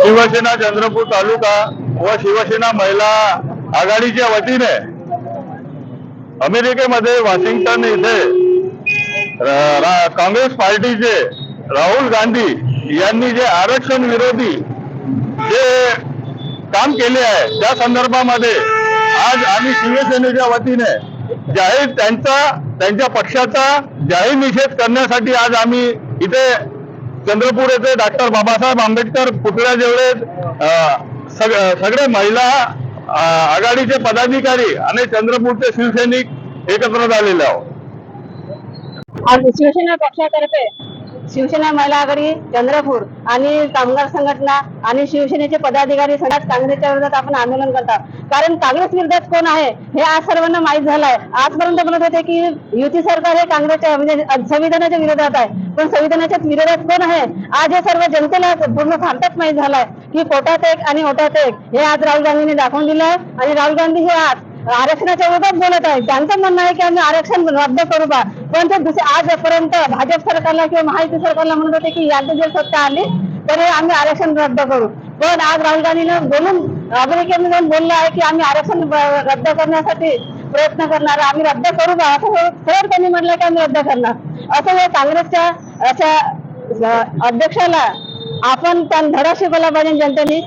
शिवसेना चंद्रपूर तालुका व शिवसेना महिला आघाडीच्या वतीने अमेरिकेमध्ये वॉशिंग्टन इथे काँग्रेस पार्टीचे राहुल गांधी यांनी जे आरक्षण विरोधी जे काम केले आहे त्या संदर्भामध्ये आज आम्ही शिवसेनेच्या वतीने जाहीर त्यांचा त्यांच्या पक्षाचा जाहीर निषेध करण्यासाठी आज आम्ही इथे चंद्रपूर येथे डॉक्टर बाबासाहेब आंबेडकर पुतळ्या जेवढे सग सगळे महिला आघाडीचे पदाधिकारी आणि चंद्रपूरचे शिवसैनिक एकत्र झालेले आहोत. आज शिवसेना पक्षातर्फे शिवसेना महिला आघाडी चंद्रपूर आणि कामगार संघटना आणि शिवसेनेचे पदाधिकारी सगळ्यात काँग्रेसच्या विरोधात आपण आंदोलन करतात. कारण काँग्रेस विरोधात कोण आहे हे आज सर्वांना माहीत झालं आहे आजपर्यंत म्हणत होते की युती सरकार हे काँग्रेसच्या म्हणजे संविधानाच्या विरोधात आहे. पण संविधानाच्या विरोधात कोण आहे आज हे सर्व जनतेला पूर्ण भारतात माहीत झालंय की कोटात एक आणि ओटात एक. हे आज राहुल गांधींनी दाखवून दिलं आहे आणि राहुल गांधी हे आज आरक्षणाच्या विरोधात बोलत आहे त्यांचं म्हणणं आहे की आम्ही आरक्षण रद्द करू बा. पण ते दुसरे आजपर्यंत भाजप सरकारला किंवा महायुती सरकारला म्हणत होते की यांची जर सत्ता आली तर आम्ही आरक्षण रद्द करू. पण आज राहुल गांधीनं बोलून अमेरिकेमध्ये जाऊन बोललं आहे की आम्ही आरक्षण रद्द करण्यासाठी प्रयत्न करणार आम्ही रद्द करू बा असं थोडं त्यांनी म्हटलं की आम्ही रद्द करणार. असं हे काँग्रेसच्या अशा अध्यक्षाला आपण त्यांना धडा शिकवला पाहिजे जनतेने.